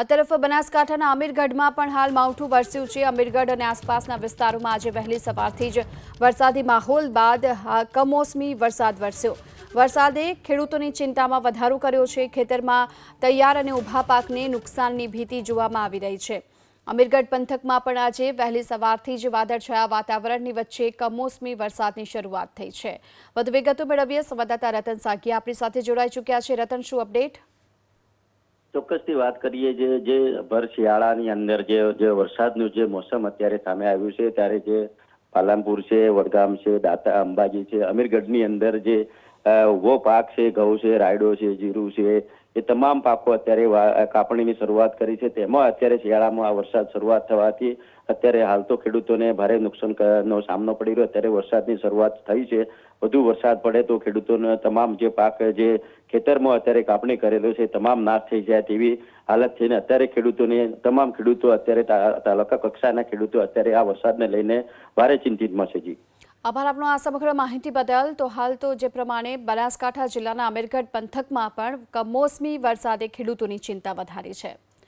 આ તરફ બનાસકાંઠાના અમીરગઢમાં પણ હાલ માવઠું વરસ્યું છે. અમીરગઢ અને આસપાસના વિસ્તારોમાં આજે વહેલી સવારથી જ વરસાદી માહોલ બાદ કમોસમી વરસાદ વરસ્યો. વરસાદે ખેડૂતોની ચિંતામાં વધારો કર્યો છે. ખેતરમાં તૈયાર અને ઊભા પાકને નુકસાનની ભીતિ જોવામાં આવી રહી છે. અમીરગઢ પંથકમાં પણ આજે વહેલી સવારથી જ વાદળછાયા વાતાવરણની વચ્ચે કમોસમી વરસાદની શરૂઆત થઈ છે. વધુ વિગતો મેળવીએ સંવાદદાતા રતન સાગી આપણી સાથે જોડાઈ ચૂક્યા છે. રતન, શું અપડેટ? ચોક્કસથી વાત કરીએ જે જે ભર શિયાળાની અંદર જે જે વરસાદનું જે મોસમ અત્યારે સામે આવ્યું છે, ત્યારે જે પાલનપુર છે, વડગામ છે, દાતા અંબાજી છે, અમીરગઢની અંદર જે ઊભો પાક છે, ઘઉં છે, રાયડો છે, જીરું છે, એ તમામ પાકો અત્યારે કાપણીની શરૂઆત કરી છે. તેમાં અત્યારે શિયાળામાં આ વરસાદ શરૂઆત થવાથી અત્યારે હાલ તો ખેડૂતોને ભારે નુકસાન ક- નો સામનો પડી રહ્યો. અત્યારે વરસાદની શરૂઆત થઈ છે. વધુ વરસાદ પડે તો ખેડૂતોને તમામ જે પાક, જે ખેતરમાં અત્યારે કાપણી કરેલો છે તમામ નાશ થઈ જાય તેવી હાલત થઈને અત્યારે ખેડૂતોને, તમામ ખેડૂતો અત્યારે તાલુકા કક્ષાના ખેડૂતો અત્યારે આ વરસાદને લઈને ભારે ચિંતિતમાં છે જી. આભાર આપનો. આ સમગ્ર માહિતી બદલ તો હાલ તો જે પ્રમાણે બનાસકાંઠા જિલ્લાના અમીરગઢ પંથકમાં પણ કમોસમી વરસાદે ખેડૂતોની ચિંતા વધારી છે.